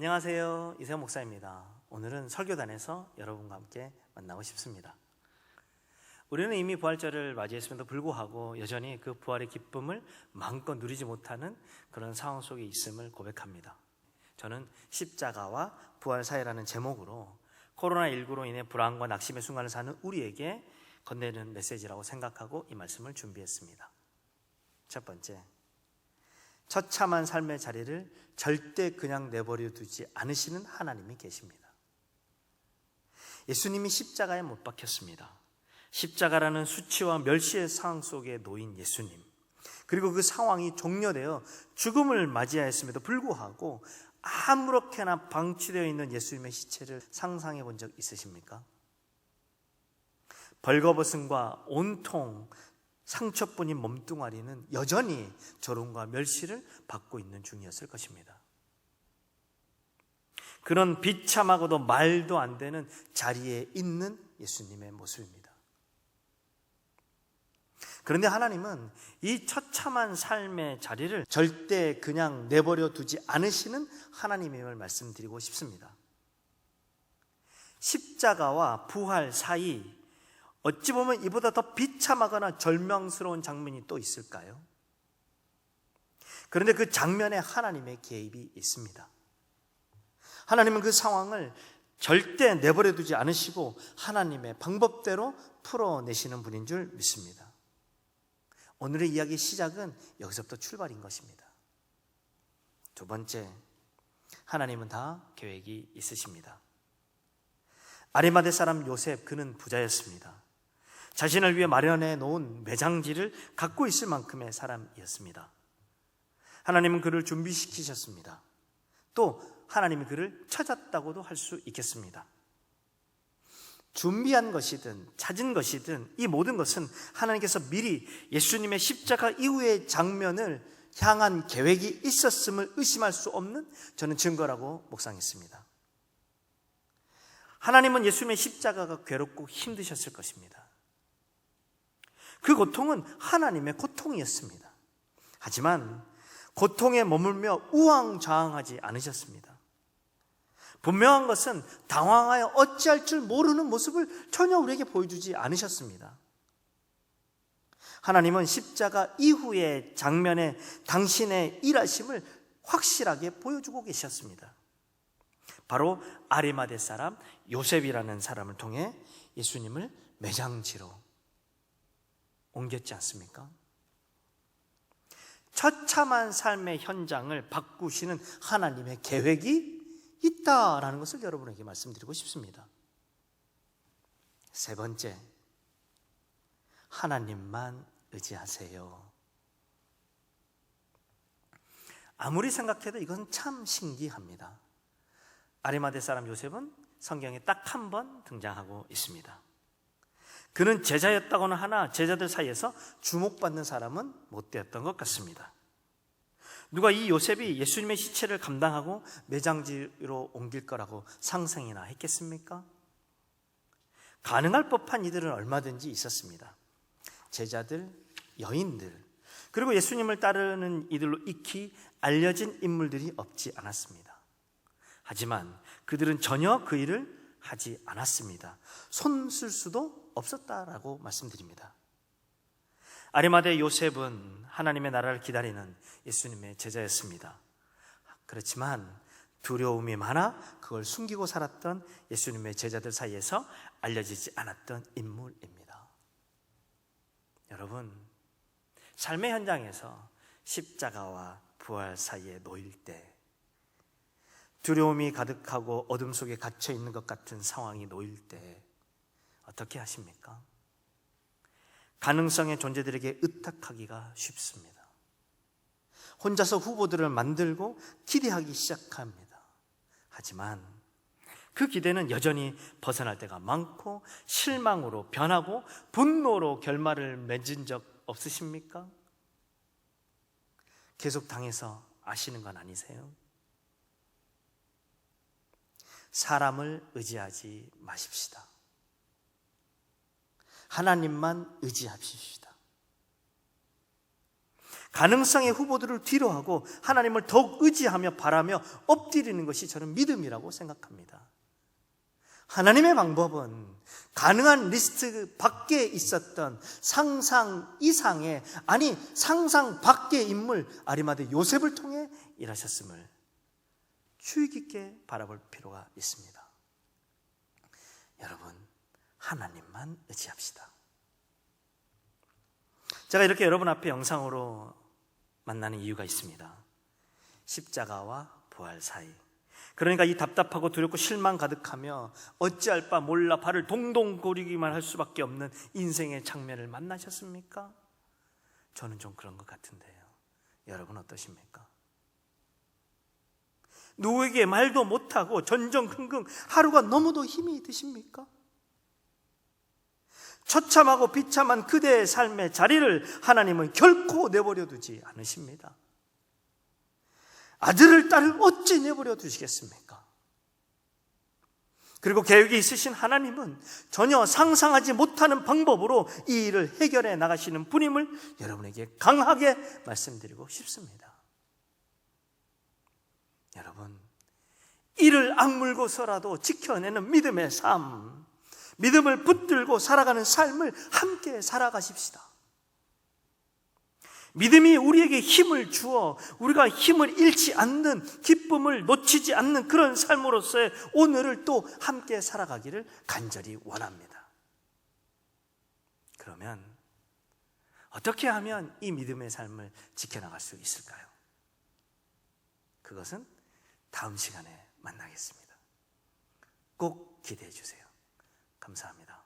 안녕하세요. 이세영 목사입니다. 오늘은 설교단에서 여러분과 함께 만나고 싶습니다. 우리는 이미 부활절을 맞이했음에도 불구하고 여전히 그 부활의 기쁨을 마음껏 누리지 못하는 그런 상황 속에 있음을 고백합니다. 저는 십자가와 부활 사이라는 제목으로 코로나19로 인해 불안과 낙심의 순간을 사는 우리에게 건네는 메시지라고 생각하고 이 말씀을 준비했습니다. 첫 번째, 처참한 삶의 자리를 절대 그냥 내버려 두지 않으시는 하나님이 계십니다. 예수님이 십자가에 못 박혔습니다. 십자가라는 수치와 멸시의 상황 속에 놓인 예수님. 그리고 그 상황이 종료되어 죽음을 맞이하였음에도 불구하고 아무렇게나 방치되어 있는 예수님의 시체를 상상해 본 적 있으십니까? 벌거벗음과 온통 상처뿐인 몸뚱아리는 여전히 조롱과 멸시를 받고 있는 중이었을 것입니다. 그런 비참하고도 말도 안 되는 자리에 있는 예수님의 모습입니다. 그런데 하나님은 이 처참한 삶의 자리를 절대 그냥 내버려 두지 않으시는 하나님임을 말씀드리고 싶습니다. 십자가와 부활 사이 어찌 보면 이보다 더 비참하거나 절망스러운 장면이 또 있을까요? 그런데 그 장면에 하나님의 개입이 있습니다. 하나님은 그 상황을 절대 내버려 두지 않으시고 하나님의 방법대로 풀어내시는 분인 줄 믿습니다. 오늘의 이야기 시작은 여기서부터 출발인 것입니다. 두 번째, 하나님은 다 계획이 있으십니다. 아리마대 사람 요셉, 그는 부자였습니다. 자신을 위해 마련해 놓은 매장지를 갖고 있을 만큼의 사람이었습니다. 하나님은 그를 준비시키셨습니다. 또 하나님이 그를 찾았다고도 할 수 있겠습니다. 준비한 것이든 찾은 것이든 이 모든 것은 하나님께서 미리 예수님의 십자가 이후의 장면을 향한 계획이 있었음을 의심할 수 없는 저는 증거라고 묵상했습니다. 하나님은 예수님의 십자가가 괴롭고 힘드셨을 것입니다. 그 고통은 하나님의 고통이었습니다. 하지만 고통에 머물며 우왕좌왕하지 않으셨습니다. 분명한 것은 당황하여 어찌할 줄 모르는 모습을 전혀 우리에게 보여주지 않으셨습니다. 하나님은 십자가 이후의 장면에 당신의 일하심을 확실하게 보여주고 계셨습니다. 바로 아리마대 사람 요셉이라는 사람을 통해 예수님을 매장지로 옮겼지 않습니까? 처참한 삶의 현장을 바꾸시는 하나님의 계획이 있다라는 것을 여러분에게 말씀드리고 싶습니다. 세 번째, 하나님만 의지하세요. 아무리 생각해도 이건 참 신기합니다. 아리마대 사람 요셉은 성경에 딱 한 번 등장하고 있습니다. 그는 제자였다고는 하나 제자들 사이에서 주목받는 사람은 못 되었던 것 같습니다. 누가 이 요셉이 예수님의 시체를 감당하고 매장지로 옮길 거라고 상상이나 했겠습니까? 가능할 법한 이들은 얼마든지 있었습니다. 제자들, 여인들, 그리고 예수님을 따르는 이들로 익히 알려진 인물들이 없지 않았습니다. 하지만 그들은 전혀 그 일을 하지 않았습니다. 손 쓸 수도 없었다라고 말씀드립니다. 아리마대 요셉은 하나님의 나라를 기다리는 예수님의 제자였습니다. 그렇지만 두려움이 많아 그걸 숨기고 살았던 예수님의 제자들 사이에서 알려지지 않았던 인물입니다. 여러분, 삶의 현장에서 십자가와 부활 사이에 놓일 때 두려움이 가득하고 어둠 속에 갇혀 있는 것 같은 상황이 놓일 때 어떻게 하십니까? 가능성의 존재들에게 의탁하기가 쉽습니다. 혼자서 후보들을 만들고 기대하기 시작합니다. 하지만 그 기대는 여전히 벗어날 때가 많고 실망으로 변하고 분노로 결말을 맺은 적 없으십니까? 계속 당해서 아시는 건 아니세요? 사람을 의지하지 마십시다. 하나님만 의지합시다. 가능성의 후보들을 뒤로하고 하나님을 더욱 의지하며 바라며 엎드리는 것이 저는 믿음이라고 생각합니다. 하나님의 방법은 가능한 리스트 밖에 있었던 상상 이상의 아니 상상 밖의 인물 아리마대 요셉을 통해 일하셨음을 주의 깊게 바라볼 필요가 있습니다. 여러분 하나님만 의지합시다. 제가 이렇게 여러분 앞에 영상으로 만나는 이유가 있습니다. 십자가와 부활 사이. 그러니까 이 답답하고 두렵고 실망 가득하며 어찌할 바 몰라 발을 동동 거리기만 할 수밖에 없는 인생의 장면을 만나셨습니까? 저는 좀 그런 것 같은데요. 여러분 어떠십니까? 누구에게 말도 못하고 전전긍긍 하루가 너무도 힘이 드십니까? 처참하고 비참한 그대의 삶의 자리를 하나님은 결코 내버려 두지 않으십니다. 아들을 딸을 어찌 내버려 두시겠습니까? 그리고 계획이 있으신 하나님은 전혀 상상하지 못하는 방법으로 이 일을 해결해 나가시는 분임을 여러분에게 강하게 말씀드리고 싶습니다. 여러분, 이를 악물고서라도 지켜내는 믿음의 삶, 믿음을 붙들고 살아가는 삶을 함께 살아가십시다. 믿음이 우리에게 힘을 주어 우리가 힘을 잃지 않는 기쁨을 놓치지 않는 그런 삶으로서의 오늘을 또 함께 살아가기를 간절히 원합니다. 그러면 어떻게 하면 이 믿음의 삶을 지켜나갈 수 있을까요? 그것은 다음 시간에 만나겠습니다. 꼭 기대해 주세요. 감사합니다.